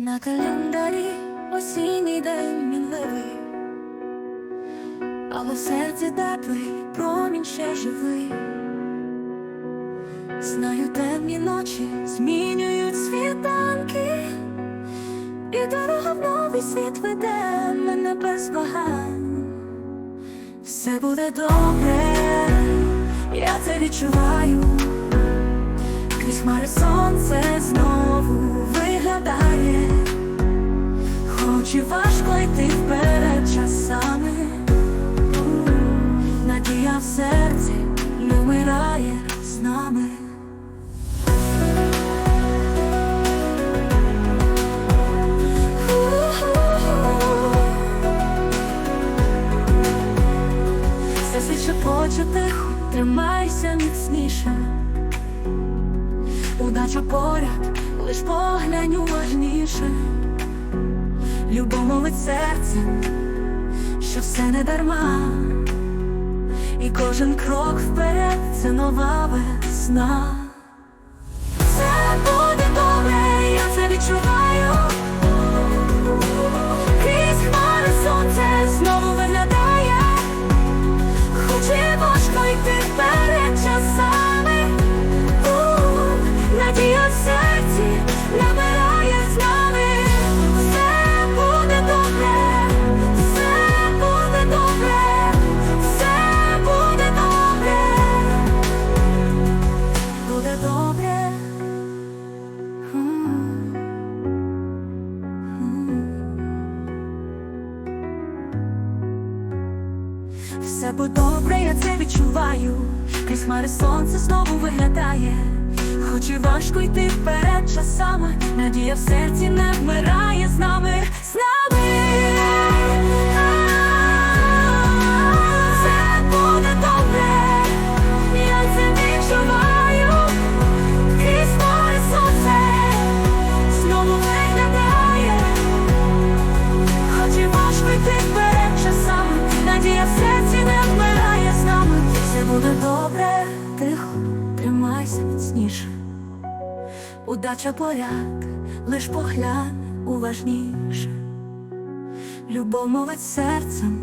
На календарі осінній день мінливий, але в серці теплий промінь ще живий. Знаю, темні ночі змінюють світанки, і дорога в новий світ веде мене без вагань. Все буде добре, я це відчуваю. Крізь хмари сонце знову Світ тихо, тримайся міцніше. Удача поряд, лиш поглянь уважніше. Любов мовить серцем, що все не дарма, і кожен крок вперед це нова весна. Все буде добре, я це відчуваю. І важко йти вперед Все буде добре, я це відчуваю. Крізь хмари сонце знову виглядає. Хоч і важко йти вперед часами, надія в серці не вмирає з нами, з нами. Міцніше. Удача поряд, лиш поглянь уважніше. Любов мовить серцем,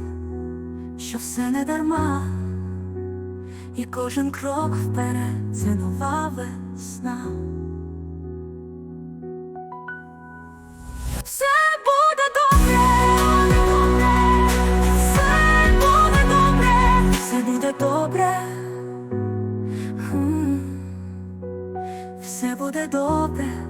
що все не дарма, і кожен крок вперед це нова весна. Все буде добре.